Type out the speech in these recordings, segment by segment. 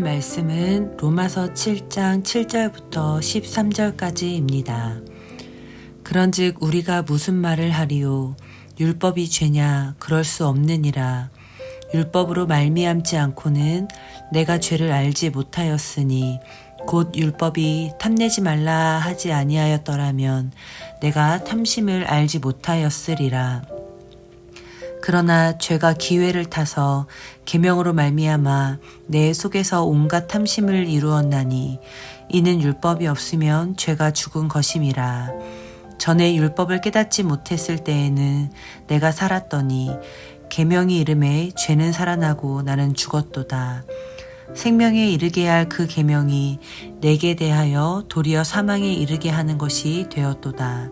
오늘 말씀은 로마서 7장 7절부터 13절까지입니다. 그런즉 우리가 무슨 말을 하리요? 율법이 죄냐? 그럴 수 없느니라. 율법으로 말미암지 않고는 내가 죄를 알지 못하였으니 곧 율법이 탐내지 말라 하지 아니하였더라면 내가 탐심을 알지 못하였으리라 그러나 죄가 기회를 타서 계명으로 말미암아 내 속에서 온갖 탐심을 이루었나니 이는 율법이 없으면 죄가 죽은 것임이라. 전에 율법을 깨닫지 못했을 때에는 내가 살았더니 계명이 이름에 죄는 살아나고 나는 죽었도다. 생명에 이르게 할 그 계명이 내게 대하여 도리어 사망에 이르게 하는 것이 되었도다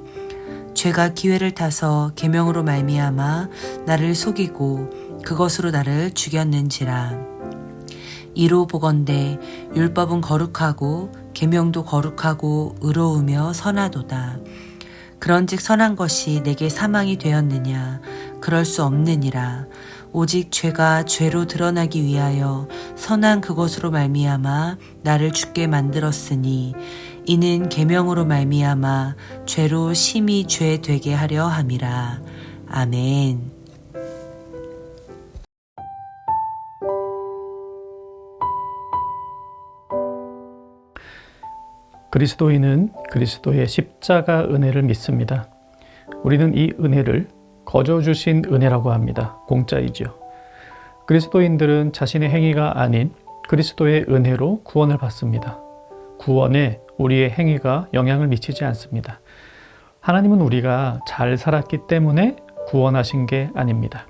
죄가 기회를 타서 계명으로 말미암아 나를 속이고 그것으로 나를 죽였는지라. 이로 보건대 율법은 거룩하고 계명도 거룩하고 의로우며 선하도다. 그런즉 선한 것이 내게 사망이 되었느냐? 그럴 수 없느니라. 오직 죄가 죄로 드러나기 위하여 선한 그것으로 말미암아 나를 죽게 만들었으니 이는 계명으로 말미암아 죄로 심히 죄 되게 하려 함이라. 아멘. 그리스도인은 그리스도의 십자가 은혜를 믿습니다. 우리는 이 은혜를 거저 주신 은혜라고 합니다. 공짜이지요. 그리스도인들은 자신의 행위가 아닌 그리스도의 은혜로 구원을 받습니다. 구원에 우리의 행위가 영향을 미치지 않습니다. 하나님은 우리가 잘 살았기 때문에 구원하신 게 아닙니다.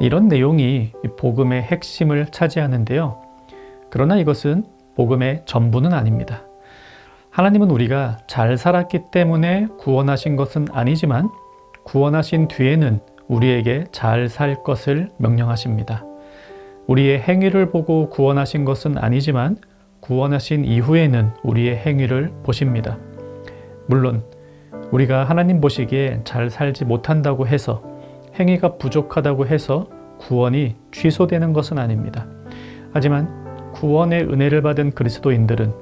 이런 내용이 복음의 핵심을 차지하는데요. 그러나 이것은 복음의 전부는 아닙니다. 하나님은 우리가 잘 살았기 때문에 구원하신 것은 아니지만 구원하신 뒤에는 우리에게 잘 살 것을 명령하십니다. 우리의 행위를 보고 구원하신 것은 아니지만 구원하신 이후에는 우리의 행위를 보십니다. 물론 우리가 하나님 보시기에 잘 살지 못한다고 해서 행위가 부족하다고 해서 구원이 취소되는 것은 아닙니다. 하지만 구원의 은혜를 받은 그리스도인들은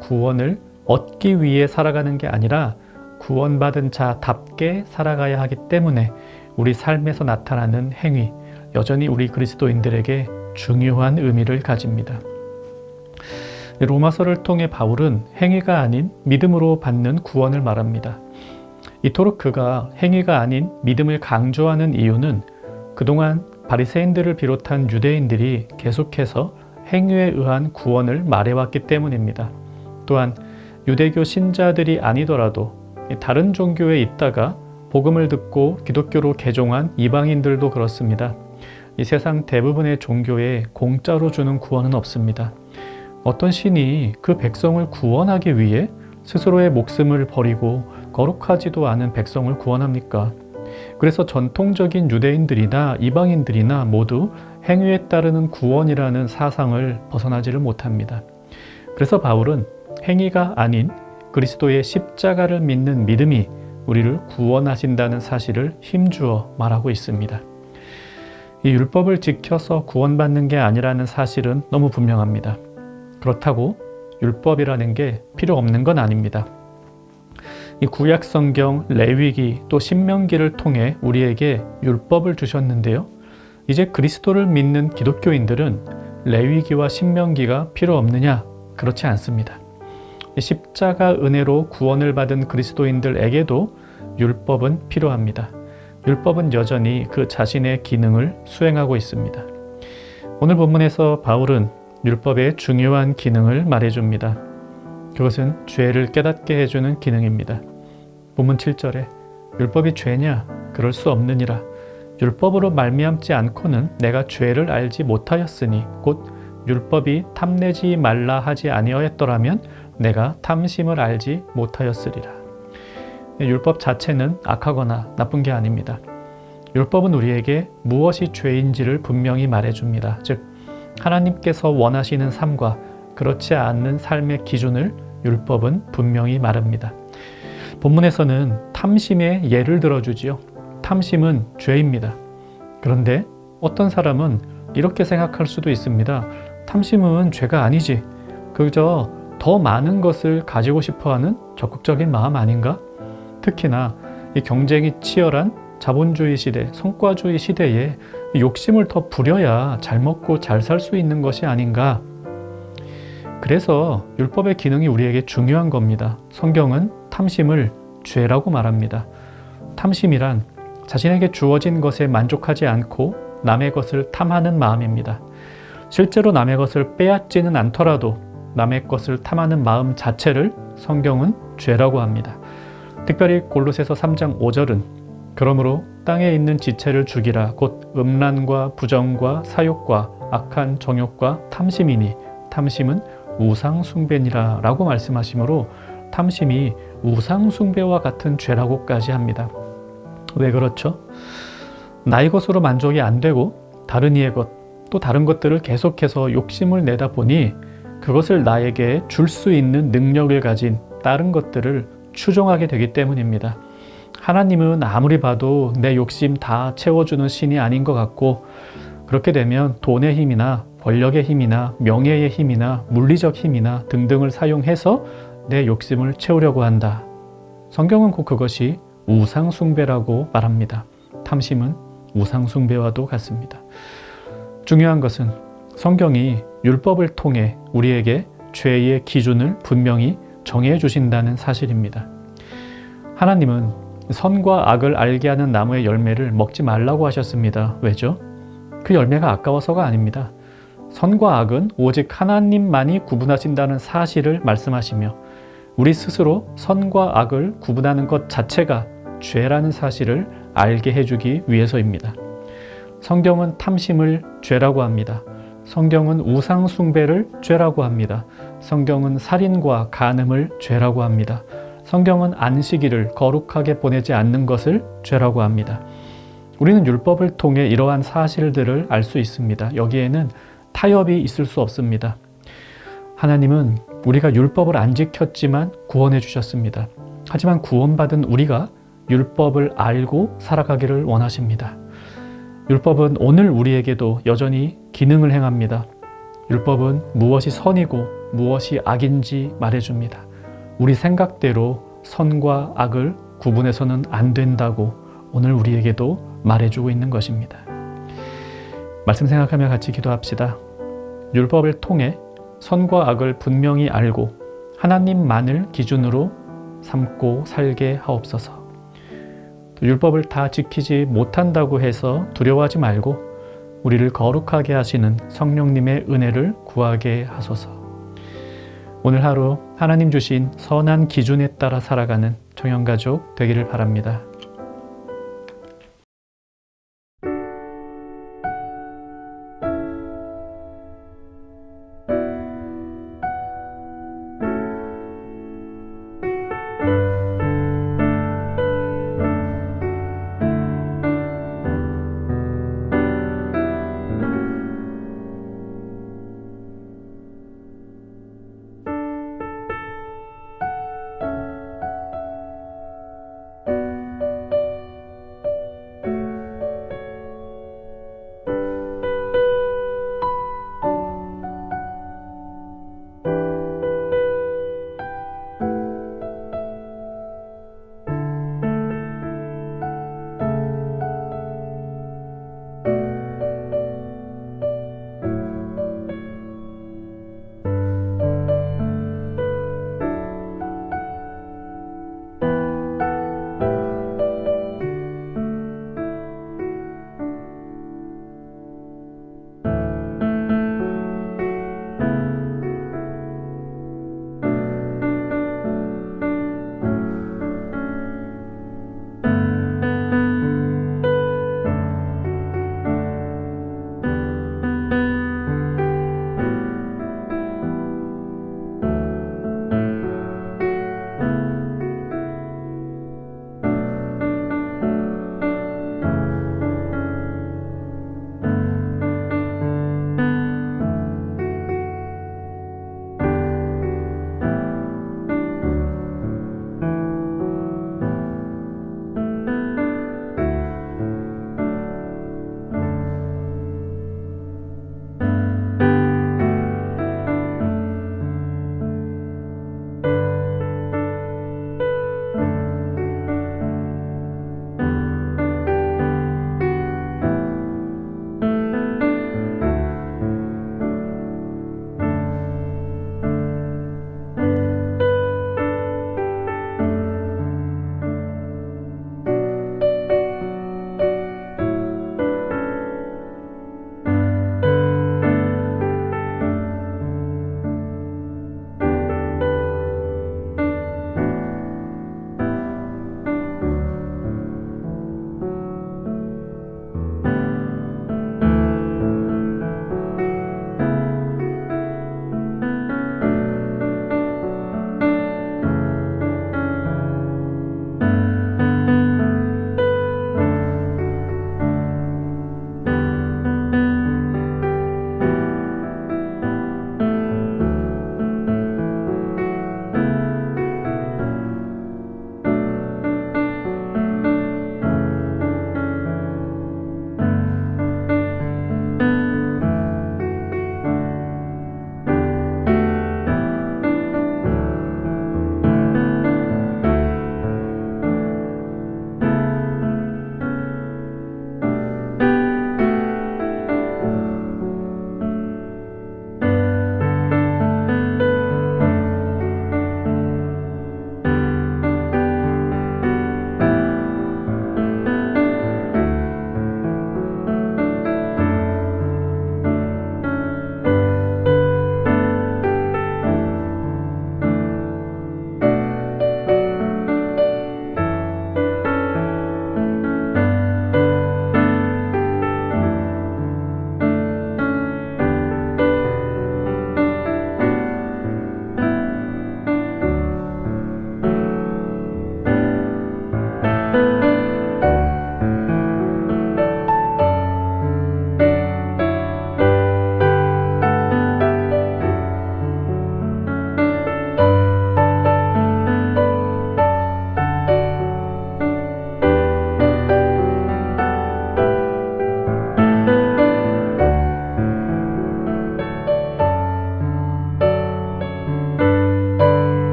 구원을 얻기 위해 살아가는 게 아니라 구원받은 자답게 살아가야 하기 때문에 우리 삶에서 나타나는 행위, 여전히 우리 그리스도인들에게 중요한 의미를 가집니다. 로마서를 통해 바울은 행위가 아닌 믿음으로 받는 구원을 말합니다. 이토록 그가 행위가 아닌 믿음을 강조하는 이유는 그동안 바리새인들을 비롯한 유대인들이 계속해서 행위에 의한 구원을 말해왔기 때문입니다. 또한 유대교 신자들이 아니더라도 다른 종교에 있다가 복음을 듣고 기독교로 개종한 이방인들도 그렇습니다. 이 세상 대부분의 종교에 공짜로 주는 구원은 없습니다. 어떤 신이 그 백성을 구원하기 위해 스스로의 목숨을 버리고 거룩하지도 않은 백성을 구원합니까? 그래서 전통적인 유대인들이나 이방인들이나 모두 행위에 따르는 구원이라는 사상을 벗어나지를 못합니다. 그래서 바울은 행위가 아닌 그리스도의 십자가를 믿는 믿음이 우리를 구원하신다는 사실을 힘주어 말하고 있습니다. 이 율법을 지켜서 구원받는 게 아니라는 사실은 너무 분명합니다. 그렇다고 율법이라는 게 필요 없는 건 아닙니다. 이 구약 성경, 레위기 또 신명기를 통해 우리에게 율법을 주셨는데요. 이제 그리스도를 믿는 기독교인들은 레위기와 신명기가 필요 없느냐? 그렇지 않습니다. 십자가 은혜로 구원을 받은 그리스도인들에게도 율법은 필요합니다. 율법은 여전히 그 자신의 기능을 수행하고 있습니다. 오늘 본문에서 바울은 율법의 중요한 기능을 말해줍니다. 그것은 죄를 깨닫게 해주는 기능입니다. 본문 7절에 율법이 죄냐? 그럴 수 없느니라. 율법으로 말미암지 않고는 내가 죄를 알지 못하였으니 곧 율법이 탐내지 말라 하지 아니하였더라면 내가 탐심을 알지 못하였으리라. 율법 자체는 악하거나 나쁜 게 아닙니다. 율법은 우리에게 무엇이 죄인지를 분명히 말해줍니다. 즉, 하나님께서 원하시는 삶과 그렇지 않는 삶의 기준을 율법은 분명히 말합니다. 본문에서는 탐심의 예를 들어주지요. 탐심은 죄입니다. 그런데 어떤 사람은 이렇게 생각할 수도 있습니다. 탐심은 죄가 아니지. 그저 더 많은 것을 가지고 싶어 하는 적극적인 마음 아닌가? 특히나 이 경쟁이 치열한 자본주의 시대, 성과주의 시대에 이 욕심을 더 부려야 잘 먹고 잘 살 수 있는 것이 아닌가? 그래서 율법의 기능이 우리에게 중요한 겁니다. 성경은 탐심을 죄라고 말합니다. 탐심이란 자신에게 주어진 것에 만족하지 않고 남의 것을 탐하는 마음입니다. 실제로 남의 것을 빼앗지는 않더라도 남의 것을 탐하는 마음 자체를 성경은 죄라고 합니다. 특별히 골로새서 3장 5절은 그러므로 땅에 있는 지체를 죽이라 곧 음란과 부정과 사욕과 악한 정욕과 탐심이니 탐심은 우상 숭배니라 라고 말씀하시므로 탐심이 우상 숭배와 같은 죄라고까지 합니다. 왜 그렇죠? 나의 것으로 만족이 안 되고 다른 이의 것, 또 다른 것들을 계속해서 욕심을 내다 보니 그것을 나에게 줄 수 있는 능력을 가진 다른 것들을 추종하게 되기 때문입니다. 하나님은 아무리 봐도 내 욕심 다 채워주는 신이 아닌 것 같고 그렇게 되면 돈의 힘이나 권력의 힘이나 명예의 힘이나 물리적 힘이나 등등을 사용해서 내 욕심을 채우려고 한다. 성경은 곧 그것이 우상숭배라고 말합니다. 탐심은 우상숭배와도 같습니다. 중요한 것은 성경이 율법을 통해 우리에게 죄의 기준을 분명히 정해 주신다는 사실입니다. 하나님은 선과 악을 알게 하는 나무의 열매를 먹지 말라고 하셨습니다. 왜죠? 그 열매가 아까워서가 아닙니다. 선과 악은 오직 하나님만이 구분하신다는 사실을 말씀하시며 우리 스스로 선과 악을 구분하는 것 자체가 죄라는 사실을 알게 해주기 위해서입니다. 성경은 탐심을 죄라고 합니다. 성경은 우상숭배를 죄라고 합니다. 성경은 살인과 간음을 죄라고 합니다. 성경은 안식일을 거룩하게 보내지 않는 것을 죄라고 합니다. 우리는 율법을 통해 이러한 사실들을 알 수 있습니다. 여기에는 타협이 있을 수 없습니다. 하나님은 우리가 율법을 안 지켰지만 구원해 주셨습니다. 하지만 구원받은 우리가 율법을 알고 살아가기를 원하십니다. 율법은 오늘 우리에게도 여전히 기능을 행합니다. 율법은 무엇이 선이고 무엇이 악인지 말해줍니다. 우리 생각대로 선과 악을 구분해서는 안 된다고 오늘 우리에게도 말해주고 있는 것입니다. 말씀 생각하며 같이 기도합시다. 율법을 통해 선과 악을 분명히 알고 하나님만을 기준으로 삼고 살게 하옵소서. 또 율법을 다 지키지 못한다고 해서 두려워하지 말고 우리를 거룩하게 하시는 성령님의 은혜를 구하게 하소서. 오늘 하루 하나님 주신 선한 기준에 따라 살아가는 청년가족 되기를 바랍니다.